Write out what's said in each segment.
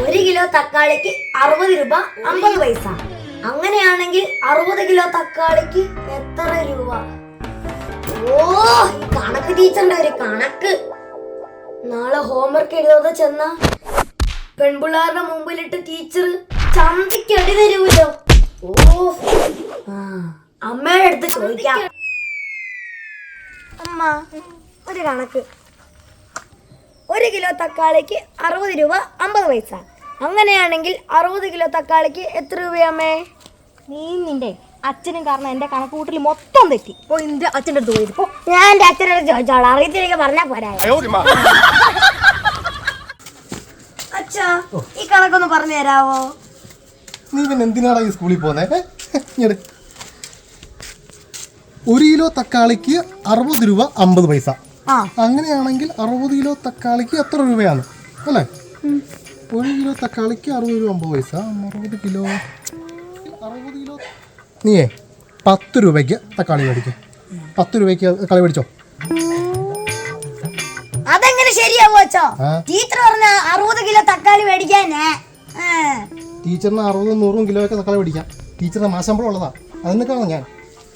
ഒരു കിലോ തക്കാളിക്ക് അറുപത് രൂപ അമ്പത് പൈസ. അങ്ങനെയാണെങ്കിൽ അറുപത് കിലോ തക്കാളിക്ക് എത്ര രൂപ? ഓ കണക്ക് ടീച്ചറിന്റെ ഒരു കണക്ക്. നാളെ ഹോംവർക്ക് എഴുതാതെ ചെന്ന പെൺപിള്ളാരുടെ മുമ്പിലിട്ട് ടീച്ചർ ചന്തിക്ക് അടി തരുമല്ലോ ഓ അമ്മയുടെ അടുത്ത് ചോദിക്കാം. അമ്മ ഒരു കണക്ക്. ഒരു കിലോ തക്കാളിക്ക് അറുപത് രൂപ അമ്പത് പൈസ. അങ്ങനെയാണെങ്കിൽ അറുപത് കിലോ തക്കാളിക്ക് എത്ര രൂപയാമേ നീ നിന്റെ അച്ഛനും കാരണം എന്റെ കണക്കൂട്ടൽ മൊത്തം തെറ്റി. ഇപ്പൊ എന്റെ അച്ഛന്റെ അടുത്ത് പോയി ഇപ്പൊ ഞാൻ എന്റെ അച്ഛനോട് ചോദിച്ചോളാം. അറിയത്തിലേക്ക് പറഞ്ഞാ പോരാ. അച്ഛാ ഈ കണക്കൊന്ന് പറഞ്ഞു തരാവോ? നീ പിന്നെ എന്തിനാടാ ഈ സ്കൂളിൽ പോന്നേ. ഒരു കിലോ തക്കാളിക്ക് അറുപത് രൂപ അമ്പത് പൈസ. അങ്ങനെയാണെങ്കിൽ അറുപത് കിലോ തക്കാളിക്ക് എത്ര രൂപയാണ്? അല്ലേ? ഒരു കിലോ തക്കാളിക്ക് അറുപത് രൂപ അമ്പത് പൈസ. അറുപത് കിലോ അറുപത് കിലോ നീയേ പത്ത് രൂപയ്ക്ക് തക്കാളി മേടിക്കും. പത്ത് രൂപയ്ക്ക് തക്കാളി മേടിച്ചോ? അതെങ്ങനെ ശരിയാവോച്ചോ ടീച്ചർ പറഞ്ഞ അറുപത് കിലോ തക്കാളി മേടിക്കാനേ. ടീച്ചറിന് അറുപതും നൂറും കിലോ ഒക്കെ തക്കാളി മേടിക്കാം. ടീച്ചറിന് മാസം ഉള്ളതാ. അതിനൊക്കെയാണ് ഞാൻ.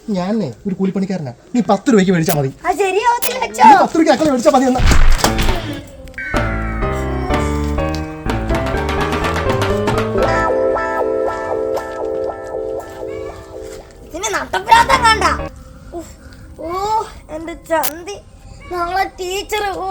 ഞാനേ ഒരു കൂലിപ്പണിക്കാരനാ. നീ പത്ത് രൂപയ്ക്ക് മേടിച്ചാൽ മതി. നീ പത്ത് രൂപയ്ക്ക് അക്കളെ മേടിച്ചാൽ മതി എന്നാ. ഓ എന്റെ ചന്തി. നാളെ ടീച്ചർ ഓ.